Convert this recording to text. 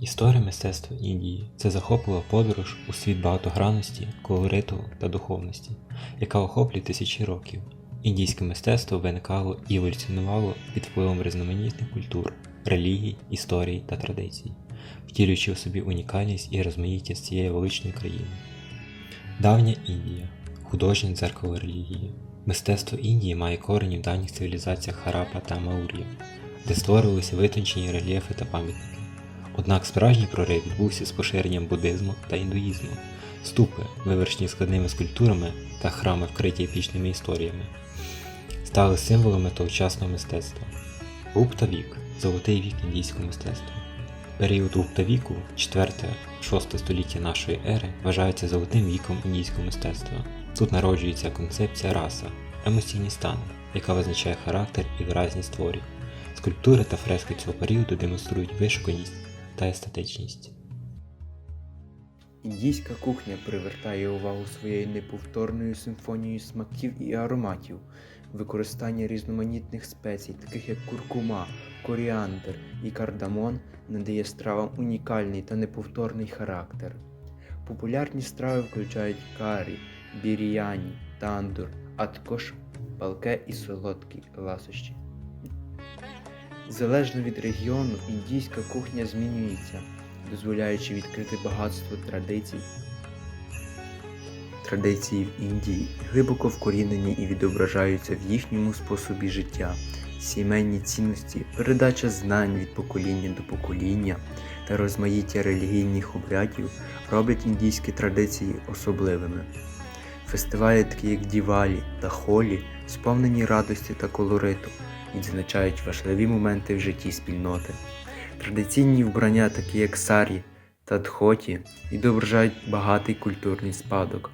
Історія мистецтва Індії це захоплива подорож у світ багатогранності, колориту та духовності, яка охоплює тисячі років. Індійське мистецтво виникало і еволюціонувало під впливом різноманітних культур, релігій, історій та традицій, втілюючи у собі унікальність і розмаїття цієї величної країни. Давня Індія художнє дзеркало релігії. Мистецтво Індії має корені в давніх цивілізаціях Харапа та Маур'я, де створювалися витончені рельєфи та пам'ятники. Однак справжній прорив відбувся з поширенням буддизму та індуїзму, ступи, вивершені складними скульптурами та храми, вкриті епічними історіями, стали символами тогочасного мистецтва. Гупта-вік – золотий вік індійського мистецтва. Період Гупта-віку, 4-6 століття нашої ери, вважається золотим віком індійського мистецтва. Тут народжується концепція раса, емоційний стан, яка визначає характер і виразність творів. Скульптури та фрески цього періоду демонструють вишуканість та естетичність. Індійська кухня привертає увагу своєю неповторною симфонією смаків і ароматів, використання різноманітних спецій, таких як куркума, коріандр і кардамон, надає стравам унікальний та неповторний характер. Популярні страви включають карі, біріяні, тандур, а також палке і солодкі ласощі. Залежно від регіону, індійська кухня змінюється, дозволяючи відкрити багатство традицій. Традиції в Індії глибоко вкорінені і відображаються в їхньому способі життя, сімейні цінності, передача знань від покоління до покоління та розмаїття релігійних обрядів роблять індійські традиції особливими. Фестивалі, такі як Дівалі та Холі, сповнені радості та колориту, відзначають важливі моменти в житті спільноти. Традиційні вбрання, такі як сарі та дхоті, відображають багатий культурний спадок,